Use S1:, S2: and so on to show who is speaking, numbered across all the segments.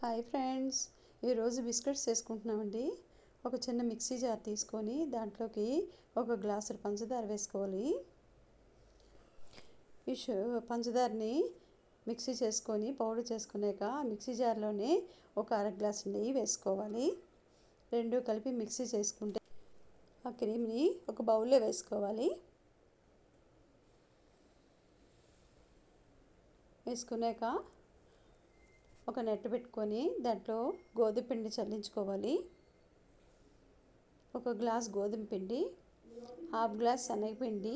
S1: Hi friends. ఈరోజు biscuits చేసుకుంటున్నామండి. ఒక చిన్న మిక్సీ జార్ తీసుకొని దాంట్లోకి ఒక గ్లాసు పంచదార వేసుకోవాలి. ఈ పంచదారని మిక్సీ చేసుకొని పౌడర్ చేసుకున్నాక మిక్సీ జార్లోనే ఒక అర గ్లాస్ నెయ్యి వేసుకోవాలి. రెండు కలిపి మిక్సీ చేసుకుంటే ఆ క్రీమ్ని ఒక బౌల్లో వేసుకోవాలి. వేసుకున్నాక ఒక నెట్ పెట్టుకొని దాంట్లో గోధుమ పిండి చల్లించుకోవాలి. ఒక గ్లాస్ గోధుమ పిండి హాఫ్ గ్లాస్ శనగపిండి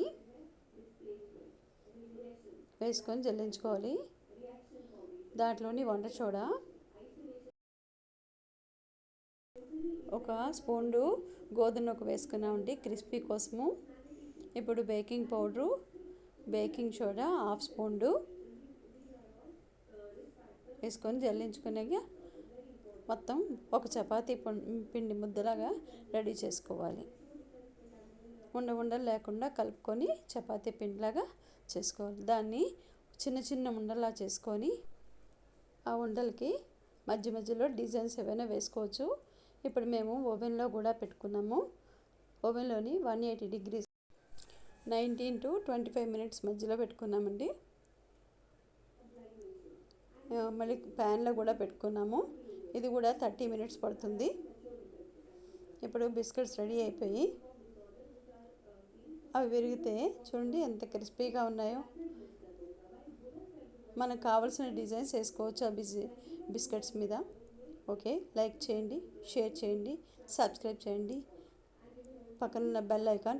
S1: వేసుకొని జల్లించుకోవాలి దాంట్లోని వంట సోడా ఒక స్పూన్లు గోధుమ నూక వేసుకున్నామండి క్రిస్పీ కోసము. ఇప్పుడు baking powder baking soda half స్పూన్లు. వేసుకొని జల్లించుకునేగా మొత్తం ఒక చపాతీ పిండి ముద్దలాగా రెడీ చేసుకోవాలి. ఉండ ఉండలు లేకుండా కలుపుకొని చపాతీ పిండిలాగా చేసుకోవాలి. దాన్ని చిన్న చిన్న ఉండలా చేసుకొని ఆ ఉండలకి మధ్య మధ్యలో డిజైన్స్ ఏవైనా వేసుకోవచ్చు. ఇప్పుడు మేము ఓవెన్లో కూడా పెట్టుకున్నాము. ఓవెన్లోని one eighty degrees nineteen to twenty five minutes మధ్యలో పెట్టుకున్నామండి. మళ్ళీ ప్యాన్లో కూడా పెట్టుకున్నాము. ఇది కూడా థర్టీ మినిట్స్ పడుతుంది. ఇప్పుడు బిస్కెట్స్ రెడీ అయిపోయి అవి విరిగితే చూడండి ఎంత క్రిస్పీగా ఉన్నాయో. మనకు కావాల్సిన డిజైన్స్ వేసుకోవచ్చు ఆ బిజీ బిస్కెట్స్ మీద. ఓకే లైక్ చేయండి షేర్ చేయండి సబ్స్క్రైబ్ చేయండి. పక్కన బెల్ ఐకాన్